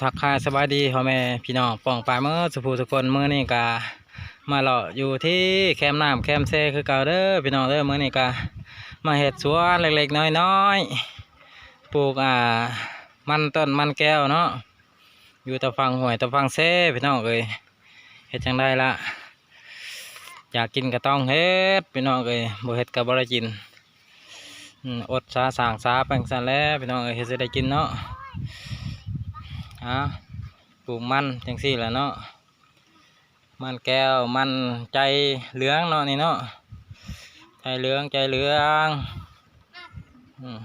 ทักทายสบายดีพ่อแม่พี่น้องป้องปลายเมื่อสุภูสุคนเมื้อนี้กามาเลาะอยู่ที่แคมน้ำแคมเซคือเก่าเด้อพี่น้องเด้อมื้อนี้กามาเห็ดสวนเล็กๆน้อยๆปลูกอ่ามันต้นมันแก้วเนาะอยู่ตะฟังหวยตะฟังเซพี่น้องเอ้ยเฮ็ดจังได้ละอยากกินก็ต้องเฮ็ดพี่น้องเอ้ยบ่เฮ็ดก็บ่ได้กินอดสาสางสาแปงสันแล้วพี่น้องเอ้ยเฮ็ดสิได้กินเนาะ ฮะปลูกมันจังสี่แหละเนาะมันแก้วมันใจเหลืองเนาะนี่เนาะใจเหลืองใจเหลืองอืม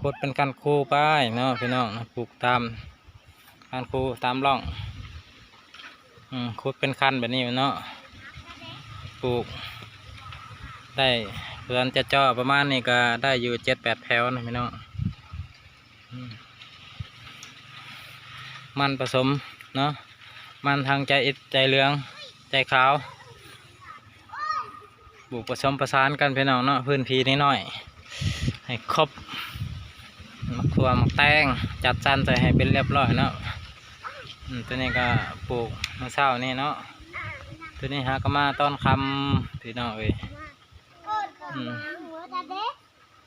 ขุดเป็นกันคูไปเนาะพี่น้องปลูกตามกันคูตามร่องขุดเป็นคันแบบนี้เนาะปลูก ได้เพื่อนจะเจาะประมาณนี้ก็ได้อยู่เจ็ดแปดแถวนะพี่น้องอืม มันผสมเนาะมันทางใจอิดใจเหลืองใจขาวปลูกผสมประสานกันพี่น้องเนาะพื้นที่นิดหน่อย ให้ครบมะขวมักแตงจัดจานใส่ให้เป็นเรียบร้อยเนาะตัวนี้ก็ปลูกมะเศร้านี่เนาะตัวนี้หาก็มาต้นคำพี่น้องเอ้ย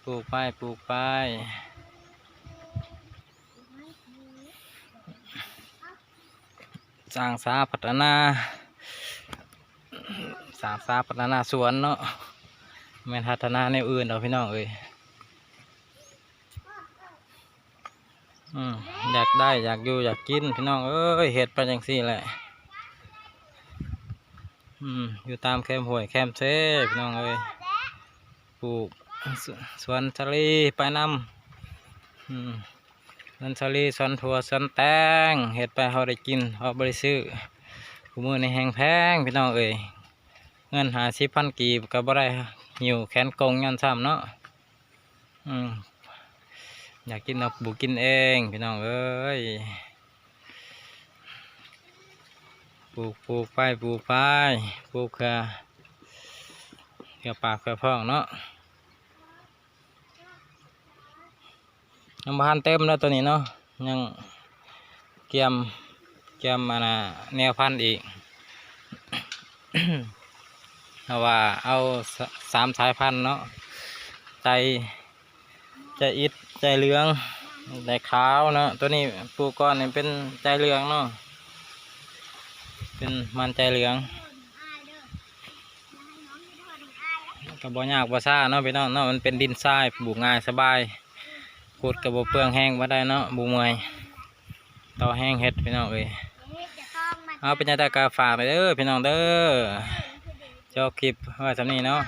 ปลูกไปปลูกไป สร้างสาพัฒนาสร้างสาพัฒนาสวนเนาะแม่นพัฒนาในอื่นเอาพี่น้องเอ้ยอยากได้อยากอยู่อยากกินพี่น้องเอ้ยเห็ดไปจังสี่แหละอยู่ตามแคมป์ห้วยแคมป์เซ่พี่น้องเอ้ยปลูกสวนทะเลไปนำ อืมสวนสลีสวนถั่วสวนแตงเห็ดไปเขาได้กินเขาบริซื้อกูมือในแหงแพงพี่น้องเอ้ยเงินหาสิพันกีบก็บ่ได้หิวแขนกงยันซ้ำเนาะอืมอยากกินเอาบุกินเองพี่น้องเอ้ยปลูกปลูกไปปลูกไปปลูกค่ะเกี่ยวปากเกี่ยวพ้องเนาะ ยังบานเต็มแล้วตัวนี้เนาะยังเกียมเกียมอันะแนวพันอีกเพราะว่าเอาสามสายพันเนาะใจใจอิดใจเหลืองใจขาวเนาะตัวนี้ปลูกก้อนนี่เป็นใจเหลืองเนาะเป็นมันใจเหลืองกับ่ยากบ่ซ่าเนาะพี่น้องเนาะมันเป็นดินทรายปลูกง่ายสบาย ขุดกับบเปลืองแห้งมาได้เนาะบูมวยต่อแห้งเห็ดพี่น้องเอ้ยเอาเป็นยังไงกาฝากไปเด้อพี่น้องเด้อเจ้าคลิปว่าสำนี้เนาะ